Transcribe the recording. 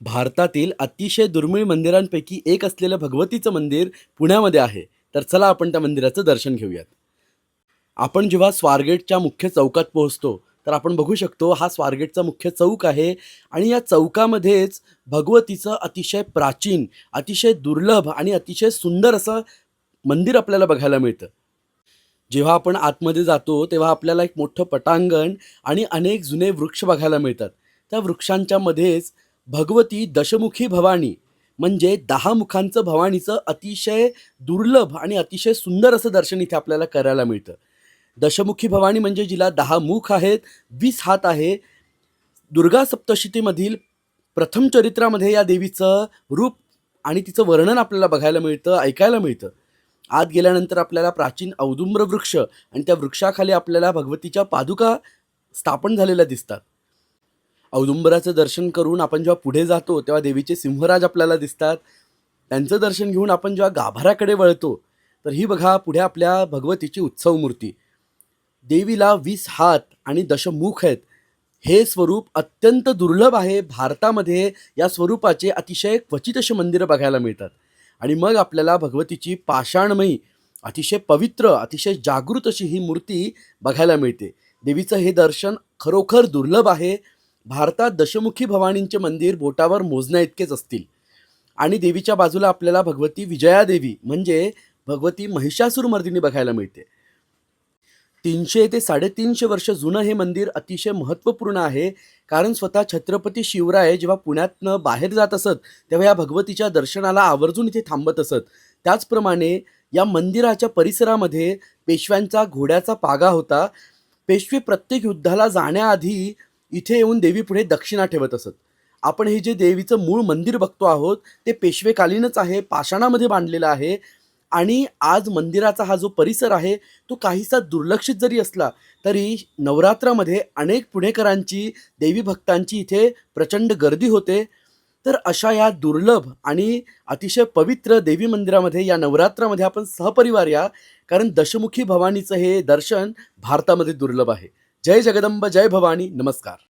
भारतातील अतिशय दुर्मिळ मंदिरांपैकी एक असलेलं भगवतीचं मंदिर पुण्यामध्ये आहे. तर चला आपण त्या मंदिराचं दर्शन घेऊयात. आपण जेव्हा स्वारगेटच्या मुख्य चौकात पोहोचतो तर आपण बघू शकतो हा स्वारगेटचा मुख्य चौक आहे आणि या चौकामध्येच भगवतीचं अतिशय प्राचीन अतिशय दुर्लभ आणि अतिशय सुंदर असं मंदिर आपल्याला बघायला मिळतं. जेव्हा आपण आतमध्ये जातो तेव्हा आपल्याला एक मोठं पटांगण आणि अनेक जुने वृक्ष बघायला मिळतात. त्या वृक्षांच्या मध्येच भगवती दशमुखी भवानी. म्हणजे दहा मुखांचं भवानीचं अतिशय दुर्लभ आणि अतिशय सुंदर असं दर्शन इथे आपल्याला करायला मिळतं. दशमुखी भवानी म्हणजे जिला दहा मुख आहेत वीस हात आहे. दुर्गा सप्तशतीमधील प्रथम चरित्रामध्ये या देवीचं रूप आणि तिचं वर्णन आपल्याला बघायला मिळतं ऐकायला मिळतं. आत गेल्यानंतर आपल्याला प्राचीन औदुंबर वृक्ष आणि त्या वृक्षाखाली आपल्याला भगवतीच्या पादुका स्थापन झालेल्या दिसतात. औदुंबराचं दर्शन करून आपण जेव्हा पुढे जातो तेव्हा देवीचे सिंहराज आपल्याला दिसतात. त्यांचं दर्शन घेऊन आपण जेव्हा गाभाऱ्याकडे वळतो तर ही बघा पुढे आपल्या भगवतीची उत्सव मूर्ती. देवीला वीस हात आणि दशमुख आहेत. हे स्वरूप अत्यंत दुर्लभ आहे. भारतामध्ये या स्वरूपाचे अतिशय क्वचित असे मंदिरं बघायला मिळतात. आणि मग आपल्याला भगवतीची पाषाणमयी अतिशय पवित्र अतिशय जागृत अशी ही मूर्ती बघायला मिळते. देवीचं हे दर्शन खरोखर दुर्लभ आहे. भारतात दशमुखी भवानींचे मंदिर बोटावर मोजण्या इतकेच असतील. आणि देवीच्या बाजूला आपल्याला भगवती विजयादेवी म्हणजे भगवती महिषासुरमर्दिनी बघायला मिळते. तीनशे ते साडेतीनशे वर्ष जुनं हे मंदिर अतिशय महत्त्वपूर्ण आहे कारण स्वतः छत्रपती शिवराय जेव्हा पुण्यातनं बाहेर जात असत तेव्हा या भगवतीच्या दर्शनाला आवर्जून इथे थांबत असत. त्याचप्रमाणे या मंदिराच्या परिसरामध्ये पेशव्यांचा घोड्याचा पागा होता. पेशवे प्रत्येक युद्धाला जाण्याआधी इथे येऊन देवीपुढे दक्षिणा ठेवत असत. आपण हे जे देवीचं मूळ मंदिर बघतो आहोत ते पेशवेकालीनच आहे पाषाणामध्ये बांधलेलं आहे आणि आज मंदिराचा हा जो परिसर आहे तो काहीसा दुर्लक्षित जरी असला तरी नवरात्रामध्ये अनेक पुणेकरांची देवी भक्तांची इथे प्रचंड गर्दी होते. तर अशा या दुर्लभ आणि अतिशय पवित्र देवी मंदिरामध्ये या नवरात्रामध्ये आपण सहपरिवार या कारण दशमुखी भवानीचं हे दर्शन भारतामध्ये दुर्लभ आहे. जय जगदंब जय भवानी नमस्कार.